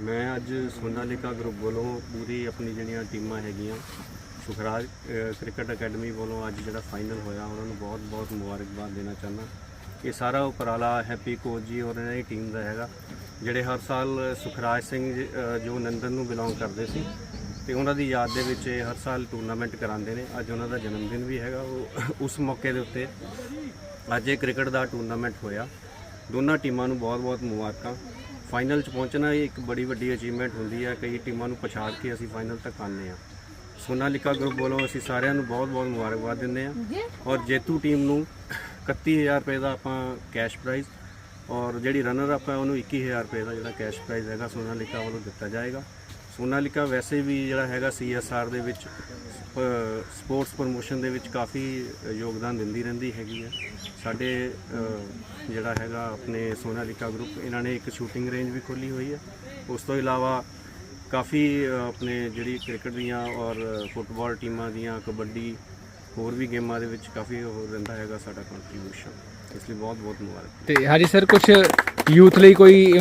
ਮੈਂ ਅੱਜ ਸੋਨਾਲੀਕਾ ਗਰੁੱਪ ਵੱਲੋਂ ਪੂਰੀ ਆਪਣੀ ਜਿਹੜੀਆਂ ਟੀਮਾਂ ਹੈਗੀਆਂ ਸੁਖਰਾਜ ਕ੍ਰਿਕਟ ਅਕੈਡਮੀ ਵੱਲੋਂ ਅੱਜ ਜਿਹੜਾ ਫਾਈਨਲ ਹੋਇਆ ਉਹਨਾਂ ਨੂੰ ਬਹੁਤ-ਬਹੁਤ ਮੁਬਾਰਕਬਾਦ ਦੇਣਾ ਚਾਹੁੰਦਾ। ਇਹ ਸਾਰਾ ਉਪਰਾਲਾ ਹੈਪੀ ਕੋਚ ਜੀ ਔਰ ਇਹਨਾਂ ਦੀ ਟੀਮ ਦਾ ਹੈਗਾ ਜਿਹੜੇ ਹਰ ਸਾਲ ਸੁਖਰਾਜ ਸਿੰਘ ਜੀ, ਜੋ ਨੰਦਨ ਨੂੰ ਬਿਲੋਂਗ ਕਰਦੇ ਸੀ ਤੇ ਉਹਨਾਂ ਦੀ ਯਾਦ ਦੇ ਵਿੱਚ ਇਹ ਹਰ ਸਾਲ ਟੂਰਨਾਮੈਂਟ ਕਰਾਉਂਦੇ ਨੇ। ਅੱਜ ਉਹਨਾਂ ਦਾ ਜਨਮ ਦਿਨ ਵੀ ਹੈਗਾ ਉਹ ਉਸ ਮੌਕੇ ਦੇ ਉੱਤੇ ਅੱਜ ਇਹ ਕ੍ਰਿਕਟ ਦਾ ਟੂਰਨਾਮੈਂਟ ਹੋਇਆ। ਦੋਨਾਂ ਟੀਮਾਂ ਨੂੰ ਬਹੁਤ-ਬਹੁਤ ਮੁਬਾਰਕਾਂ। ਫਾਈਨਲ 'ਚ ਪਹੁੰਚਣਾ ਇਹ ਇੱਕ ਬੜੀ ਵੱਡੀ ਅਚੀਵਮੈਂਟ ਹੁੰਦੀ ਹੈ ਕਈ ਟੀਮਾਂ ਨੂੰ ਪਛਾੜ ਕੇ ਅਸੀਂ ਫਾਈਨਲ ਤੱਕ ਆਉਂਦੇ ਹਾਂ ਸੋਨਾਲੀਕਾ ਗਰੁੱਪ ਵੱਲੋਂ ਅਸੀਂ ਸਾਰਿਆਂ ਨੂੰ ਬਹੁਤ-ਬਹੁਤ ਮੁਬਾਰਕਬਾਦ ਦਿੰਦੇ ਹਾਂ ਔਰ ਜੇਤੂ ਟੀਮ ਨੂੰ 31000 ਰੁਪਏ ਦਾ ਆਪਾਂ ਕੈਸ਼ ਪ੍ਰਾਈਜ਼ ਔਰ ਜਿਹੜੀ ਰਨਰ ਅਪ ਹੈ ਉਹਨੂੰ 21000 ਰੁਪਏ ਦਾ ਜਿਹੜਾ ਕੈਸ਼ ਪ੍ਰਾਈਜ਼ ਹੈਗਾ ਸੋਨਾਲੀਕਾ ਵੱਲੋਂ ਦਿੱਤਾ ਜਾਏਗਾ। ਸੋਨਾਲੀਕਾ ਵੈਸੇ ਵੀ ਜਿਹੜਾ ਹੈਗਾ ਸੀਐਸਆਰ ਦੇ ਵਿੱਚ ਸਪੋਰਟਸ ਪ੍ਰੋਮੋਸ਼ਨ ਦੇ ਵਿੱਚ ਕਾਫੀ ਯੋਗਦਾਨ ਦਿੰਦੀ ਰਹਿੰਦੀ ਹੈਗੀ ਹੈ ਸਾਡੇ ਜਿਹੜਾ ਹੈਗਾ ਆਪਣੇ ਸੋਨਾਲੀਕਾ ਗਰੁੱਪ ਇਹਨਾਂ ਨੇ ਇੱਕ ਸ਼ੂਟਿੰਗ ਰੇਂਜ ਵੀ ਖੋਲੀ ਹੋਈ ਹੈ ਉਸ ਤੋਂ ਇਲਾਵਾ ਕਾਫੀ ਆਪਣੇ ਜਿਹੜੀ ਕ੍ਰਿਕਟ ਦੀਆਂ ਔਰ ਫੁੱਟਬਾਲ ਟੀਮਾਂ ਦੀਆਂ, ਕਬੱਡੀ, ਹੋਰ ਵੀ ਗੇਮਾਂ ਦੇ ਵਿੱਚ ਕਾਫੀ ਉਹ ਰਹਿੰਦਾ ਹੈਗਾ ਸਾਡਾ ਕੰਟਰੀਬਿਊਸ਼ਨ ਇਸ ਲਈ ਬਹੁਤ ਬਹੁਤ ਮੁਬਾਰਕ। ਤੇ ਹਾਂਜੀ ਸਰ ਕੁਝ ਯੂਥ ਲਈ ਕੋਈ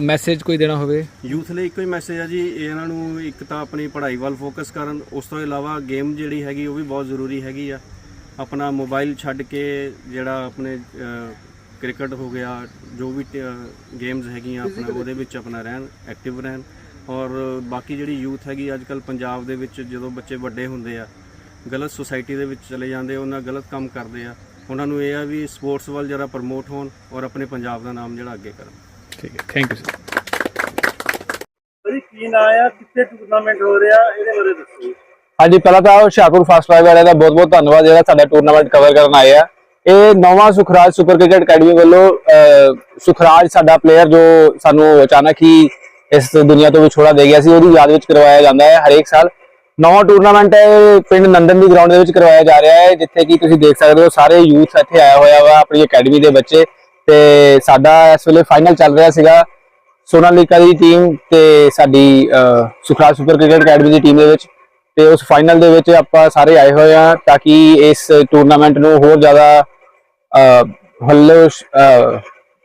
ਮੈਸੇਜ ਕੋਈ ਦੇਣਾ ਹੋਵੇ? ਯੂਥ ਲਈ ਇੱਕੋ ਹੀ ਮੈਸੇਜ ਹੈ ਜੀ ਇਹਨਾਂ ਨੂੰ ਇੱਕ ਤਾਂ ਆਪਣੀ ਪੜ੍ਹਾਈ ਵੱਲ ਫੋਕਸ ਕਰਨ ਉਸ ਤੋਂ ਇਲਾਵਾ ਗੇਮ ਜਿਹੜੀ ਹੈਗੀ ਉਹ ਵੀ ਬਹੁਤ ਜ਼ਰੂਰੀ ਹੈਗੀ ਆ। ਆਪਣਾ ਮੋਬਾਈਲ ਛੱਡ ਕੇ ਜਿਹੜਾ ਆਪਣੇ ਕ੍ਰਿਕਟ ਹੋ ਗਿਆ ਜੋ ਵੀ ਗੇਮਸ ਹੈਗੀਆਂ ਆਪਣਾ ਉਹਦੇ ਵਿੱਚ ਆਪਣਾ ਰਹਿਣ ਐਕਟਿਵ ਰਹਿਣ। ਔਰ ਬਾਕੀ ਜਿਹੜੀ ਯੂਥ ਹੈਗੀ ਅੱਜ ਕੱਲ ਪੰਜਾਬ ਦੇ ਵਿੱਚ ਜਦੋਂ ਬੱਚੇ ਵੱਡੇ ਹੁੰਦੇ ਆ ਗਲਤ ਸੁਸਾਇਟੀ ਦੇ ਵਿੱਚ ਚਲੇ ਜਾਂਦੇ ਉਹਨਾਂ ਗਲਤ ਕੰਮ ਕਰਦੇ ਆ। ਉਹਨਾਂ ਨੂੰ ਇਹ ਆ ਵੀ ਸਪੋਰਟਸ ਵੱਲ ਜਰਾ ਪ੍ਰਮੋਟ ਹੋਣ ਔਰ ਆਪਣੇ ਪੰਜਾਬ ਦਾ ਨਾਮ ਜਿਹੜਾ ਅੱਗੇ ਕਰਨ। ਠੀਕ ਹੈ ਥੈਂਕ ਯੂ ਸਰ ਭਾਜੀ ਕੀ ਨਾਂ ਆ? ਕਿੱਥੇ ਟੂਰਨਾਮੈਂਟ ਹੋ ਰਿਹਾ? ਇਹਦੇ ਬਾਰੇ ਦੱਸੋ। ਹਾਂਜੀ ਪਹਿਲਾਂ ਤਾਂ ਹੁਸ਼ਿਆਰਪੁਰ ਫਾਸਟ ਡਰਾਈਵ ਵਾਲਿਆਂ ਦਾ ਬਹੁਤ ਬਹੁਤ ਧੰਨਵਾਦ ਜਿਹੜਾ ਸਾਡਾ ਟੂਰਨਾਮੈਂਟ ਕਵਰ ਕਰਨ ਆਏ ਆ। ਇਹ ਨੌਵਾਂ ਸੁਖਰਾਜ ਸੁਪਰ ਕ੍ਰਿਕਟ ਅਕੈਡਮੀ ਵੱਲੋਂ ਸੁਖਰਾਜ ਸਾਡਾ ਪਲੇਅਰ ਜੋ ਸਾਨੂੰ ਅਚਾਨਕ ਹੀ ਇਸ ਦੁਨੀਆ ਤੋਂ ਵਿਛੋੜਾ ਦੇ ਗਿਆ ਸੀ ਉਹਦੀ ਯਾਦ ਵਿੱਚ ਕਰਵਾਇਆ ਜਾਂਦਾ ਹੈ ਹਰੇਕ ਸਾਲ। ਨੌਵਾਂ ਟੂਰਨਾਮੈਂਟ ਪਿੰਡ ਨੰਦਨ ਦੀ ਗਰਾਊਂਡ ਦੇ ਵਿੱਚ ਕਰਵਾਇਆ ਜਾ ਰਿਹਾ ਹੈ ਜਿੱਥੇ ਕਿ ਤੁਸੀਂ ਦੇਖ ਸਕਦੇ ਹੋ ਸਾਰੇ ਯੂਥ ਇੱਥੇ ਆਇਆ ਹੋਇਆ ਵਾ ਆਪਣੀ ਅਕੈਡਮੀ ਦੇ ਬੱਚੇ। ਤੇ ਸਾਡਾ ਇਸ ਵੇਲੇ ਫਾਈਨਲ ਚੱਲ ਰਿਹਾ ਸੀਗਾ। ਸੋਨਾਲੀਕਾ ਦੀ ਟੀਮ ਤੇ ਸਾਡੀ ਅਹ, ਸੁਖਰਾਜ ਸੁਪਰ ਕ੍ਰਿਕਟ ਅਕੈਡਮੀ ਦੀ ਟੀਮ ਦੇ ਵਿੱਚ। ਤੇ ਉਸ ਫਾਈਨਲ ਦੇ ਵਿੱਚ ਆਪਾਂ ਸਾਰੇ ਆਏ ਹੋਏ ਆ ਤਾਂ ਕਿ ਇਸ ਟੂਰਨਾਮੈਂਟ ਨੂੰ ਹੋਰ ਜ਼ਿਆਦਾ ਹੱਲੇ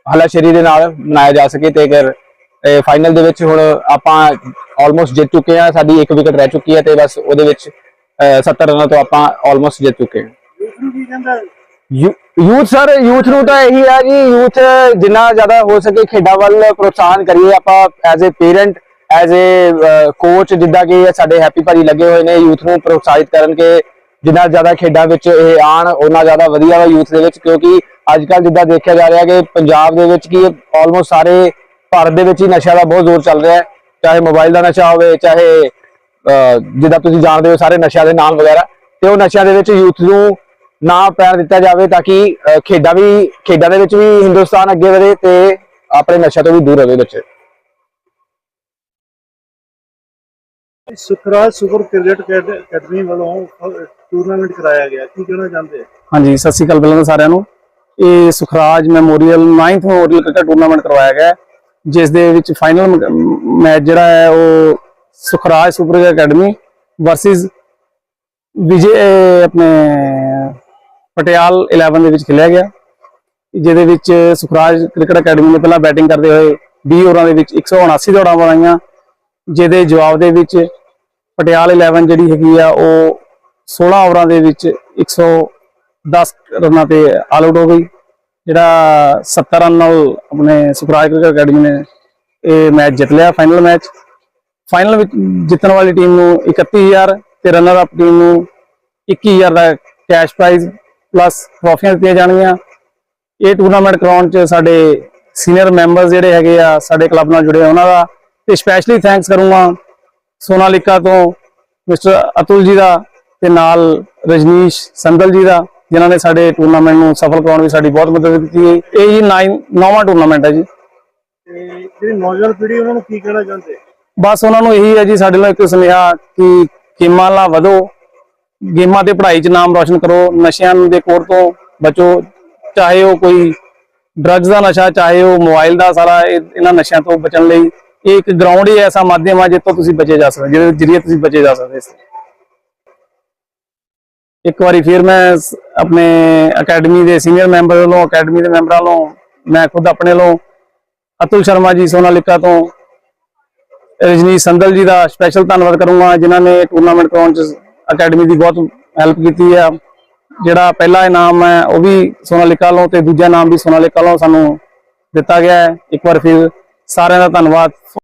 ਹਲਾਸ਼ੇਰੀ ਦੇ ਨਾਲ ਮਨਾਇਆ ਜਾ ਸਕੇ ਤੇ ਅਗਰ ਫਾਈਨਲ ਦੇ ਵਿੱਚ ਹੁਣ ਆਪਾਂ ਆਲਮੋਸਟ ਜਿੱਤ ਚੁੱਕੇ ਆ ਸਾਡੀ ਇੱਕ ਵਿਕਟ ਰਹਿ ਚੁੱਕੀ ਹੈ ਤੇ ਬਸ ਉਹਦੇ ਵਿੱਚ ਅਹ, 70 ਰਨਾਂ ਤੋਂ ਆਪਾਂ ਆਲਮੋਸਟ ਜਿੱਤ ਚੁੱਕੇ ਹਾਂ। ਯੂਥ ਸਰ ਯੂਥ ਨੂੰ ਤਾਂ ਇਹੀ ਹੈ ਜੀ ਯੂਥ ਜਿੰਨਾ ਜ਼ਿਆਦਾ ਹੋ ਸਕੇ ਖੇਡਾਂ ਵੱਲ ਪ੍ਰੋਤਸਾਹਨ ਕਰੀਏ ਆਪਾਂ as a parent as a coach ਜਿੱਦਾਂ ਕਿ ਸਾਡੇ ਹੈਪੀ ਭਾਜੀ ਲੱਗੇ ਹੋਏ ਨੇ ਯੂਥ ਨੂੰ ਪ੍ਰੋਤਸਾਹਿਤ ਕਰਨ ਕਿ ਜਿੰਨਾ ਜ਼ਿਆਦਾ ਖੇਡਾਂ ਵਿੱਚ ਇਹ ਆਣ ਉਹਨਾਂ ਜ਼ਿਆਦਾ ਵਧੀਆ ਵਾ ਯੂਥ ਦੇ ਵਿੱਚ ਕਿਉਂਕਿ ਅੱਜ ਕੱਲ ਜਿੱਦਾਂ ਦੇਖਿਆ ਜਾ ਰਿਹਾ ਕਿ ਪੰਜਾਬ ਦੇ ਵਿੱਚ ਕੀ ਆਲਮੋਸਟ ਸਾਰੇ ਭਾਰਤ ਦੇ ਵਿੱਚ ਹੀ ਨਸ਼ਾ ਦਾ ਬਹੁਤ ਜ਼ੋਰ ਚੱਲ ਰਿਹਾ ਹੈ। ਚਾਹੇ ਮੋਬਾਈਲ ਦਾ ਨਸ਼ਾ ਹੋਵੇ ਚਾਹੇ ਜਿੱਦਾਂ ਤੁਸੀਂ ਜਾਣਦੇ ਹੋ ਸਾਰੇ ਨਸ਼ਿਆਂ ਦੇ ਨਾਮ ਵਗੈਰਾ ਤੇ ਉਹ ਨਸ਼ਿਆਂ ਦੇ ਵਿੱਚ ਯੂਥ ਨੂੰ ਨਾ ਪੈਰ ਦਿੱਤਾ ਜਾਵੇ ਤਾਂ ਕਿ ਖੇਡਾਂ ਵੀ ਖੇਡਾਂ ਦੇ ਵਿੱਚ ਵੀ ਹਿੰਦੁਸਤਾਨ ਅੱਗੇ ਵਧੇ ਤੇ ਆਪਣੇ ਨਸ਼ਿਆਂ ਤੋਂ ਵੀ ਦੂਰ ਰਹੇ ਬੱਚੇ। Sukhraj super cricket academy- academy ਵੱਲੋਂ ਟੂਰਨਾਮੈਂਟ ਕਰਾਇਆ ਗਿਆ। ਕੀ ਕਹਿਣਾ ਚਾਹੁੰਦੇ ਆ? ਹਾਂਜੀ ਸਤਿ ਸ਼੍ਰੀ ਅਕਾਲ ਤਾਂ ਸਾਰਿਆਂ ਨੂੰ। ਇਹ Sukhraj memorial 9th memorial cricket tournament ਕਰਵਾਇਆ ਗਿਆ ਹੈ, ਜਿਸ ਦੇ ਵਿੱਚ ਫਾਈਨਲ ਮੈਚ ਜਿਹੜਾ ਹੈ ਉਹ Sukhraj super academy versus Vijay ਆਪਣੇ ਪਟਿਆਲ 11 ਦੇ ਵਿੱਚ ਖੇਲਿਆ ਗਿਆ, ਜਿਹਦੇ ਵਿੱਚ ਸੁਖਰਾਜ ਕ੍ਰਿਕਟ ਅਕੈਡਮੀ ਨੇ ਪਹਿਲਾਂ ਬੈਟਿੰਗ ਕਰਦੇ ਹੋਏ 20 ਓਵਰਾਂ ਦੇ ਵਿੱਚ 179 ਦੌੜਾਂ ਬਣਾਈਆਂ ਜਿਹਦੇ ਜਵਾਬ ਦੇ ਵਿੱਚ ਪਟਿਆਲ 11 ਜਿਹੜੀ ਹੈਗੀ ਆ ਉਹ 16 ਓਵਰਾਂ ਦੇ ਵਿੱਚ 110 ਰਨਾਂ ਤੇ ਆਲ ਆਊਟ ਹੋ ਗਈ। ਜਿਹੜਾ 70 ਰਨ ਨਾਲ ਆਪਣੇ ਸੁਖਰਾਜ ਕ੍ਰਿਕਟ ਅਕੈਡਮੀ ਨੇ ਇਹ ਮੈਚ ਜਿੱਤ ਲਿਆ ਫਾਈਨਲ ਮੈਚ। ਫਾਈਨਲ ਵਿੱਚ ਜਿੱਤਣ ਵਾਲੀ ਟੀਮ ਨੂੰ 31000 ਤੇ ਰਨਰ ਅਪ ਟੀਮ ਨੂੰ 21000 ਦਾ ਕੈਸ਼ ਪ੍ਰਾਈਜ਼ ਪਲੱਸ ਟਰੋਫੀਆਂ ਦਿੱਤੀਆਂ ਜਾਣਗੀਆਂ। ਇਹ ਟੂਰਨਾਮੈਂਟ ਕਰਾਉਣ ਚ ਸਾਡੇ ਸੀਨੀਅਰ ਮੈਂਬਰਸ ਜਿਹੜੇ ਹੈਗੇ ਆ, ਸਾਡੇ ਕਲੱਬ ਨਾਲ ਜੁੜੇ ਆ ਉਹਨਾਂ ਦਾ। ਤੇ ਸਪੈਸ਼ਲੀ ਥੈਂਕਸ ਕਰੂੰਗਾ ਸੋਨਾਲਿਕਾ ਤੋਂ ਮਿਸਟਰ ਅਤੁਲ ਜੀ ਦਾ ਤੇ ਨਾਲ ਰਜਨੀਸ਼ ਸੰਦਲ ਜੀ ਦਾ। ਜਿਨ੍ਹਾਂ ਨੇ ਸਾਡੇ ਟੂਰਨਾਮੈਂਟ ਨੂੰ ਸਫਲ ਕਰਾਉਣ ਵਿੱਚ ਸਾਡੀ ਬਹੁਤ ਮਦਦ ਕੀਤੀ ਹੈ। ਇਹ ਜੀ 9 ਨੌਵਾਂ ਟੂਰਨਾਮੈਂਟ ਹੈ ਜੀ। ਤੇ ਜਿਹੜੀ ਨੌਜਵਾਨ ਪੀੜ੍ਹੀ ਉਹਨਾਂ ਨੂੰ ਕੀ ਕਹਿਣਾ ਚਾਹੁੰਦੇ? ਬਸ ਉਹਨਾਂ ਨੂੰ ਇਹੀ ਹੈ ਜੀ ਸਾਡੇ ਨਾਲ ਇੱਕ ਸੁਨੇਹਾ ਕਿ ਗੇਮਾਂ ਨਾਲ ਵਧੋ ਗੇਮਾਂ ਤੇ ਪੜ੍ਹਾਈ 'ਚ ਨਾਮ ਰੋਸ਼ਨ ਕਰੋ ਨਸ਼ਿਆਂ ਦੇ ਕੋਰ ਤੋਂ ਬਚੋ ਚਾਹੇ ਉਹ ਕੋਈ ਡਰੱਗਸ ਦਾ ਨਸ਼ਾ ਚਾਹੇ ਉਹ ਮੋਬਾਈਲ ਦਾ ਸਾਰਾ ਇਹ- ਇਹਨਾਂ ਨਸ਼ਿਆਂ ਤੋਂ ਬਚਣ ਲਈ। ਇਹ ਇੱਕ ਗਰਾਊਂਡ ਹੀ ਐਸਾ ਮਾਧਿਅਮ ਆ ਜਿੱਥੋਂ ਤੁਸੀਂ ਬਚੇ ਜਾ ਸਕਦੇ ਜਿਹਦੇ ਜਰੀਏ ਤੁਸੀਂ ਬਚੇ ਜਾ ਸਕਦੇ। ਇੱਕ ਵਾਰੀ ਫਿਰ ਮੈਂ ਆਪਣੇ ਅਕੈਡਮੀ ਦੇ ਸੀਨੀਅਰ ਮੈਂਬਰ ਵੱਲੋਂ, ਅਕੈਡਮੀ ਦੇ ਮੈਂਬਰਾਂ ਵੱਲੋਂ, ਮੈਂ ਖੁਦ ਆਪਣੇ ਵੱਲੋਂ ਅਤੁਲ ਸ਼ਰਮਾ ਜੀ ਸੋਨਾਲਿਕਾ ਤੋਂ ਰਜਨੀ ਸੰਦਲ ਜੀ ਦਾ ਸਪੈਸ਼ਲ ਧੰਨਵਾਦ ਕਰੂੰਗਾ, ਜਿਨ੍ਹਾਂ ਨੇ ਟੂਰਨਾਮੈਂਟ ਕਰਾਉਣ ਚ ਅਕੈਡਮੀ ਦੀ ਬਹੁਤ ਹੈਲਪ ਕੀਤੀ ਹੈ ਜਿਹੜਾ ਪਹਿਲਾ ਇਨਾਮ ਹੈ, ਉਹ ਵੀ ਸੋਨਾਲੀਕਾ ਵੱਲੋਂ ਤੇ ਦੂਜਾ ਇਨਾਮ ਵੀ ਸੋਨਾਲੀਕਾ ਵੱਲੋਂ ਸਾਨੂੰ ਦਿੱਤਾ ਗਿਆ ਹੈ। ਇੱਕ ਵਾਰ ਫਿਰ ਸਾਰਿਆਂ ਦਾ ਧੰਨਵਾਦ।